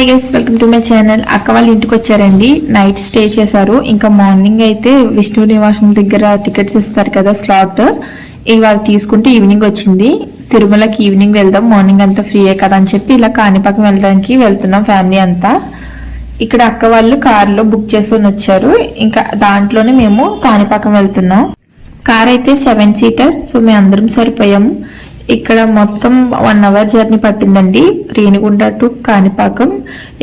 Hi guys welcome to my channel అక్క వాళ్ళు ఇంటికి వచ్చారండి. నైట్ స్టే చేశారు. ఇంకా మార్నింగ్ అయితే విష్ణు నివాసం దగ్గర టికెట్స్ ఇస్తారు కదా స్లాట్ ఇవి అవి తీసుకుంటే ఈవినింగ్ వచ్చింది. తిరుమలకి ఈవినింగ్ వెళ్దాం. మార్నింగ్ అంతా ఫ్రీయే కదా అని చెప్పి ఇలా కాణిపాకం వెళ్ళడానికి వెళ్తున్నాం ఫ్యామిలీ అంతా. ఇక్కడ అక్క వాళ్ళు కారులో బుక్ చేసుకొని వచ్చారు. ఇంకా దాంట్లోనే మేము కాణిపాకం వెళ్తున్నాం. కార్ అయితే సెవెన్ సీటర్ సో మేము అందరం సరిపోయాము ఇక్కడ మొత్తం వన్ అవర్ జర్నీ పట్టిందండి. రేణిగుంట టు కాణిపాకం.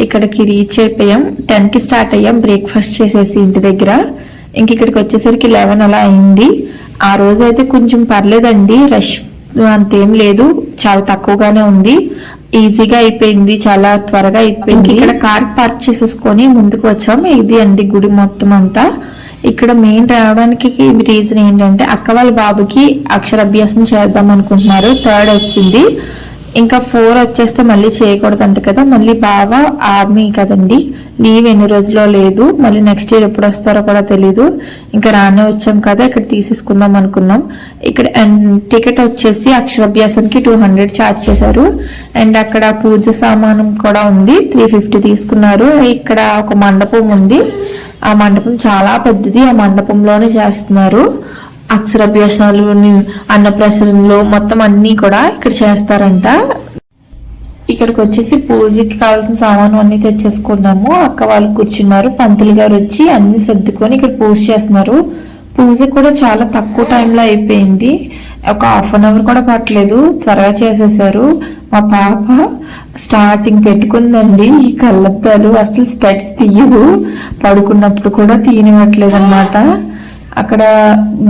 ఇక్కడికి రీచ్ అయిపోయాం టెన్కి స్టార్ట్ అయ్యాం. బ్రేక్ఫాస్ట్ చేసేసి ఇంటి దగ్గర. ఇంక ఇక్కడికి వచ్చేసరికి లెవెన్ అలా అయింది. ఆ రోజు అయితే కొంచెం పర్లేదండి. రష్ అంతేం లేదు. చాలా తక్కువగానే ఉంది. ఈజీగా అయిపోయింది. చాలా త్వరగా అయిపోయింది. ఇక్కడ కార్ పార్క్ చేసేసుకొని ముందుకు వచ్చాం ఇది అండి గుడి మొత్తం అంతా. ఇక్కడ మెయిన్ రావడానికి రీజన్ ఏంటంటే అక్క వాళ్ళ బాబుకి అక్షరాభ్యాసం చేద్దాం అనుకుంటున్నారు. థర్డ్ వస్తుంది. ఇంకా ఫోర్ వచ్చేస్తే మళ్ళీ చేయకూడదంట కదా. మళ్ళీ బావ ఆర్మీ కదండి. లీవ్ ఎన్ని రోజుల్లో లేదు. మళ్ళీ నెక్స్ట్ ఇయర్ ఎప్పుడు వస్తారో కూడా తెలీదు. ఇంకా రానే వచ్చాం కదా. ఇక్కడ తీసేసుకుందాం అనుకున్నాం. ఇక్కడ టికెట్ వచ్చేసి అక్షరాభ్యాసానికి టూ హండ్రెడ్ ఛార్జ్ చేశారు. అండ్ అక్కడ పూజ సామానం కూడా ఉంది. త్రీ ఫిఫ్టీ తీసుకున్నారు. ఇక్కడ ఒక మండపం ఉంది. ఆ మండపం చాలా పెద్దది. ఆ మండపంలోనే చేస్తున్నారు. అక్షరాభ్యాసాలు అన్నప్రసరణలు మొత్తం అన్నీ కూడా ఇక్కడ చేస్తారంట. ఇక్కడికి వచ్చేసి పూజకి కావాల్సిన సామాను అన్ని తెచ్చేసుకున్నాము. అక్క వాళ్ళు కూర్చున్నారు. పంతులు గారు వచ్చి అన్ని సర్దుకొని ఇక్కడ పూజ చేస్తున్నారు. పూజ కూడా చాలా తక్కువ టైంలో అయిపోయింది. ఒక హాఫ్ అన్ అవర్ కూడా పట్టలేదు. త్వరగా చేసేసారు. మా పాప స్టార్టింగ్ పెట్టుకుందండి. ఈ కళ్ళద్దాలు అసలు స్పెట్స్ తీయదు. పడుకున్నప్పుడు కూడా తీయనివ్వట్లేదు అనమాట అక్కడ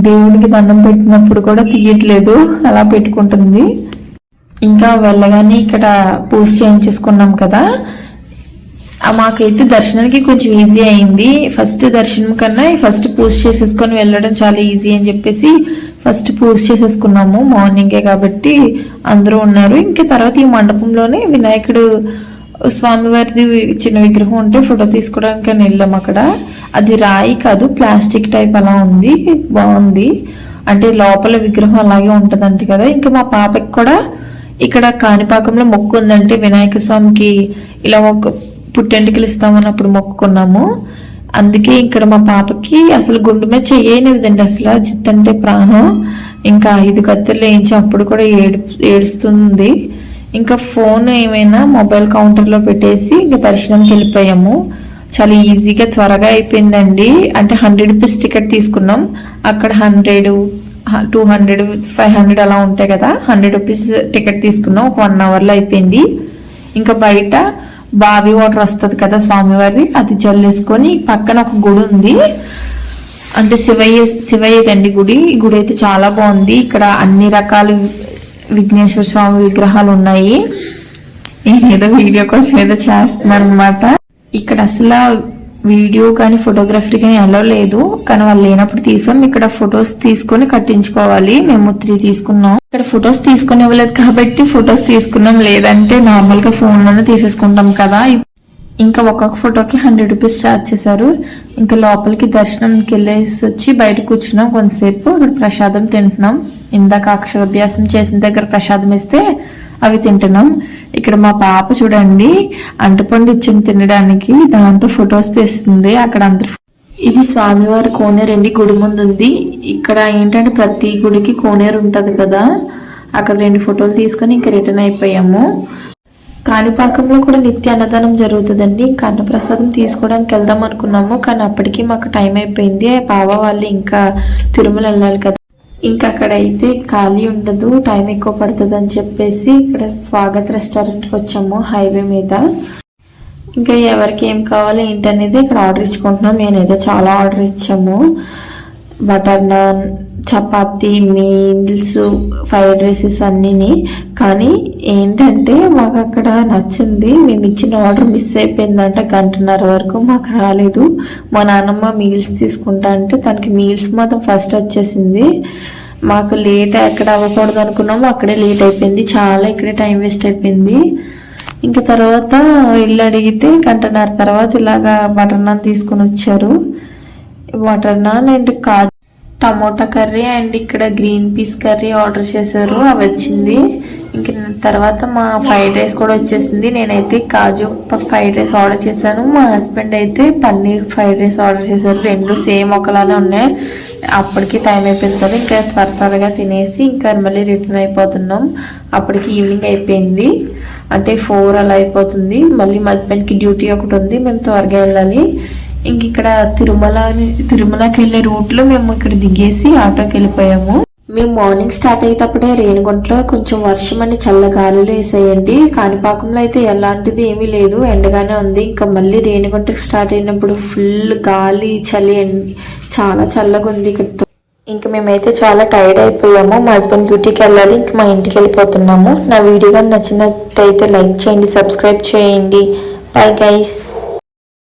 దేవునికి దండం పెట్టినప్పుడు కూడా తీయట్లేదు. అలా పెట్టుకుంటుంది. ఇంకా వెళ్ళగానే ఇక్కడ పూజ చేయించేసుకున్నాం కదా. మాకైతే దర్శనానికి కొంచెం ఈజీ అయింది. ఫస్ట్ దర్శనం కన్నా ఫస్ట్ పూజ చేసేసుకొని వెళ్ళడం చాలా ఈజీ అని చెప్పేసి ఫస్ట్ పూజ చేసేసుకున్నాము. మార్నింగే కాబట్టి అందరూ ఉన్నారు. ఇంకా తర్వాత ఈ మండపంలోనే వినాయకుడు స్వామివారిది చిన్న విగ్రహం ఉంటే ఫోటో తీసుకోవడానికి అని వెళ్ళాం అక్కడ. అది రాయి కాదు ప్లాస్టిక్ టైప్ అలా ఉంది. బాగుంది. అంటే లోపల విగ్రహం అలాగే ఉంటుందంట కదా. ఇంకా మా పాపకి కూడా ఇక్కడ కాణిపాకంలో మొక్కు ఉందంటే వినాయక స్వామికి ఇలా ఒక పుట్టెంటికలు ఇస్తామన్నప్పుడు మొక్కుకున్నాము. అందుకే ఇక్కడ మా పాపకి అసలు గుండు మీద చెయ్యనివిదండి అసలు జిత్ అంటే ప్రాణం. ఇంకా ఐదు కత్తెలు వేయించి అప్పుడు కూడా ఏడు ఏడుస్తుంది. ఇంకా ఫోన్ ఏమైనా మొబైల్ కౌంటర్లో పెట్టేసి ఇంకా దర్శనంకి వెళ్ళిపోయాము. చాలా ఈజీగా త్వరగా అయిపోయిందండి. అంటే హండ్రెడ్ రూపీస్ టికెట్ తీసుకున్నాం. అక్కడ hundred two hundred five hundred అలా ఉంటాయి కదా. హండ్రెడ్ రూపీస్ టికెట్ తీసుకున్నాం. ఒక వన్ అవర్లో అయిపోయింది. ఇంకా బయట బావి వాటర్ వస్తుంది కదా స్వామివారి అది చల్లేసుకొని పక్కన ఒక గుడి ఉంది. అంటే శివయ్య శివయ్య గుడి. గుడి అయితే చాలా బాగుంది. ఇక్కడ అన్ని రకాల విఘ్నేశ్వర స్వామి విగ్రహాలు ఉన్నాయి. నేనేదో వీడియో కోసం ఏదో చేస్తున్నాను అనమాట ఇక్కడ అసలు వీడియో కానీ ఫోటోగ్రఫీ కానీ అలో లేదు. కానీ వాళ్ళు లేనప్పుడు తీసాం. ఇక్కడ ఫొటోస్ తీసుకొని కట్టించుకోవాలి. మేము త్రీ తీసుకున్నాం. ఇక్కడ ఫొటోస్ తీసుకుని ఇవ్వలేదు కాబట్టి ఫొటోస్ తీసుకున్నాం. లేదంటే నార్మల్గా ఫోన్లోనే తీసేసుకుంటాం కదా. ఇంకా ఒక్కొక్క ఫోటోకి హండ్రెడ్ రూపీస్ ఛార్జ్ చేశారు. ఇంకా లోపలికి దర్శనంకి వెళ్ళేసి వచ్చి బయట కూర్చున్నాం కొంతసేపు. ఇక్కడ ప్రసాదం తింటున్నాం. ఇందాక అక్షరాభ్యాసం చేసిన దగ్గర ప్రసాదం ఇస్తే అవి తింటున్నాం. ఇక్కడ మా పాప చూడండి అంటుపండు ఇచ్చింది తినడానికి దాంతో ఫొటోస్ తీస్తుంది అక్కడ అందరు. ఇది స్వామివారి కోనేరు అండి గుడి ముందు ఉంది ఇక్కడ ఏంటంటే ప్రతి గుడికి కోనేరు ఉంటుంది కదా. అక్కడ రెండు ఫోటోలు తీసుకొని ఇంకా రిటర్న్ అయిపోయాము. కాణిపాకంలో కూడా నిత్య అన్నదానం జరుగుతుందండి. కన్నప్రసాదం తీసుకోవడానికి వెళ్దాం అనుకున్నాము కానీ అప్పటికి మాకు టైం అయిపోయింది. బావ వాళ్ళు ఇంకా తిరుమల వెళ్ళాలి కదా. ఇంకా అక్కడ అయితే ఖాళీ ఉండదు టైం ఎక్కువ పడుతుంది అని చెప్పేసి ఇక్కడ స్వాగత్ రెస్టారెంట్కి వచ్చాము హైవే మీద. ఇంకా ఎవరికి ఏం కావాలి ఏంటనేది ఇక్కడ ఆర్డర్ ఇచ్చుకుంటున్నాం. నేనైతే చాలా ఆర్డర్ ఇచ్చాము. Butter naan chapati meals fried rices అన్నీని. కానీ ఏంటంటే మాకు అక్కడ నచ్చింది. మేము ఇచ్చిన ఆర్డర్ మిస్ అయిపోయిందంట గంటన్నర వరకు. మాకు రాలేదు. మా నాన్నమ్మ మీల్స్ తీసుకుంటా అంటే తనకి మీల్స్ మాత్రం ఫస్ట్ వచ్చేసింది. మాకు లేట్ ఎక్కడ అవ్వకూడదు అనుకున్నాము. అక్కడే లేట్ అయిపోయింది. చాలా ఇక్కడే టైం వేస్ట్ అయిపోయింది. ఇంకా తర్వాత ఇల్లు అడిగితే గంటన్నర తర్వాత ఇలాగా బటర్ నాన్ తీసుకొని వచ్చారు. Water naan and kaju. Tomato curry and ఇక్కడ గ్రీన్ పీస్ కర్రీ ఆర్డర్ చేశారు. అవి వచ్చింది. ఇంక తర్వాత మా ఫ్రైడ్ రైస్ కూడా వచ్చేసింది. నేనైతే కాజు ఫ్రైడ్ రైస్ ఆర్డర్ చేశాను. మా హస్బెండ్ అయితే పన్నీర్ ఫ్రైడ్ రైస్ ఆర్డర్ చేశారు. రెండు సేమ్ ఒకలానే ఉన్నాయి. అప్పటికి టైం అయిపోయింది కదా ఇంకా త్వర త్వరగా తినేసి ఇంకా మళ్ళీ రిటర్న్ అయిపోతున్నాం. అప్పటికి ఈవినింగ్ అయిపోయింది. అంటే ఫోర్ అలా అయిపోతుంది. మళ్ళీ మా హస్బెండ్కి డ్యూటీ ఒకటి ఉంది. మేము త్వరగా వెళ్ళాలి. ఇంక ఇక్కడ తిరుమల తిరుమలకి వెళ్ళే రూట్లో మేము ఇక్కడ దిగేసి ఆటోకి వెళ్ళిపోయాము. మేము మార్నింగ్ స్టార్ట్ అయ్యేటప్పుడే రేణిగుంటలో కొంచెం వర్షం అని చల్లగాలులు వేసాయండి. కాణిపాకంలో అయితే ఎలాంటిది ఏమీ లేదు. ఎండగానే ఉంది. ఇంకా మళ్ళీ రేణిగుంటకి స్టార్ట్ అయినప్పుడు ఫుల్ గాలి చలి చాలా చల్లగా ఉంది ఇక్కడ ఇంకా మేమైతే చాలా టైర్డ్ అయిపోయాము. మా హస్బెండ్ డ్యూటీకి వెళ్ళాలి. ఇంక మా ఇంటికి వెళ్ళిపోతున్నాము. నా వీడియో కానీ నచ్చినట్టయితే లైక్ చేయండి సబ్స్క్రైబ్ చేయండి. Bye guys